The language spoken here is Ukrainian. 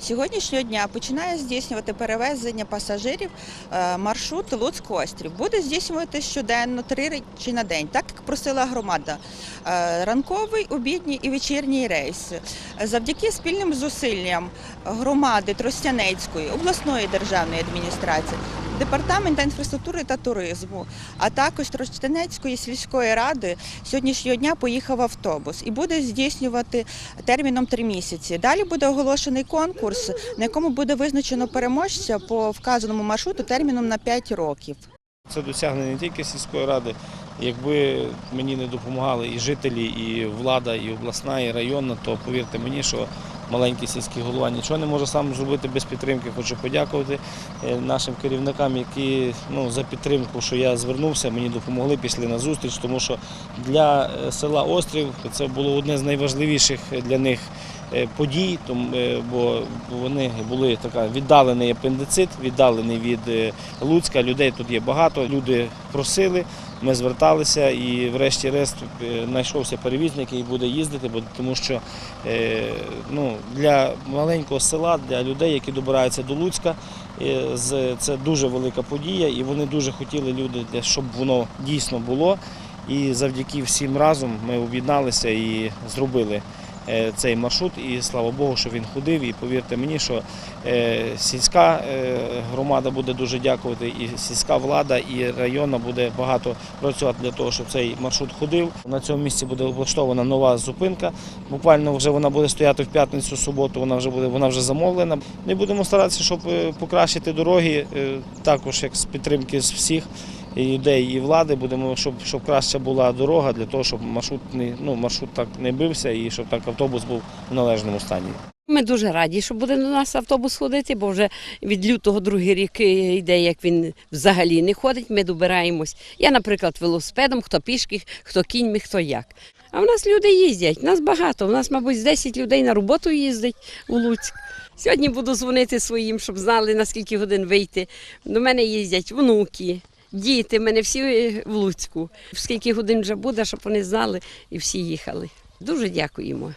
Сьогоднішнього дня починає здійснювати перевезення пасажирів е, маршрут Луцьк-Острів. Буде здійснювати щоденно три речі на день, так як просила громада. Е, Ранковий, обідній і вечірній рейс. Завдяки спільним зусиллям громади Тростянецької, обласної державної адміністрації, департаменту інфраструктури та туризму, а також Тростянецької сільської ради сьогоднішнього дня поїхав автобус і буде здійснювати терміном три місяці. Далі буде оголошений конкурс, на якому буде визначено переможця по вказаному маршруту терміном на 5 років. Це досягнення не тільки сільської ради. Якби мені не допомагали і жителі, і влада, і обласна, і районна, то повірте мені, що маленький сільський голова нічого не може сам зробити без підтримки. Хочу подякувати е, нашим керівникам, які ну, за підтримку, що я звернувся, мені допомогли, пішли на зустріч, тому що для е, села Острів це було одне з найважливіших для них подій, е, бо вони були така віддалений апендицит, віддалений від е, Луцька. Людей тут є багато. Люди просили, ми зверталися і, врешті-решт, е, знайшовся перевізник, який буде їздити, тому що е, ну, для маленького села, для людей, які добираються до Луцька, е, це дуже велика подія, і вони дуже хотіли люди, щоб воно дійсно було. І завдяки всім разом ми об'єдналися і зробили е, цей маршрут. І слава Богу, що він ходив. І повірте мені, що е, сільська е, громада буде дуже дякувати, і сільська влада, і районна буде багато працювати для того, щоб цей маршрут ходив. На цьому місці буде облаштована нова зупинка. Буквально вже вона буде стояти в п'ятницю, суботу. Вона вже буде, вона вже замовлена. Ми будемо старатися, щоб е, покращити дороги, е, також як з підтримки з всіх і людей і влади. Будемо, щоб, щоб краща була дорога для того, щоб маршрут не ну маршрут так не бився і щоб так автобус був в належному стані. Ми дуже раді, що буде до нас автобус ходити, бо вже від лютого другий рік йде, як він взагалі не ходить. Ми добираємось. Я, наприклад, велосипедом, хто пішки, хто кіньми, хто як. А в нас люди їздять, нас багато. У нас, мабуть, з 10 людей на роботу їздить у Луцьк. Сьогодні буду дзвонити своїм, щоб знали, на скільки годин вийти. До мене їздять внуки, діти, мене всі е, в Луцьку. Скільки годин вже буде, щоб вони знали і всі їхали. Дуже дякуємо.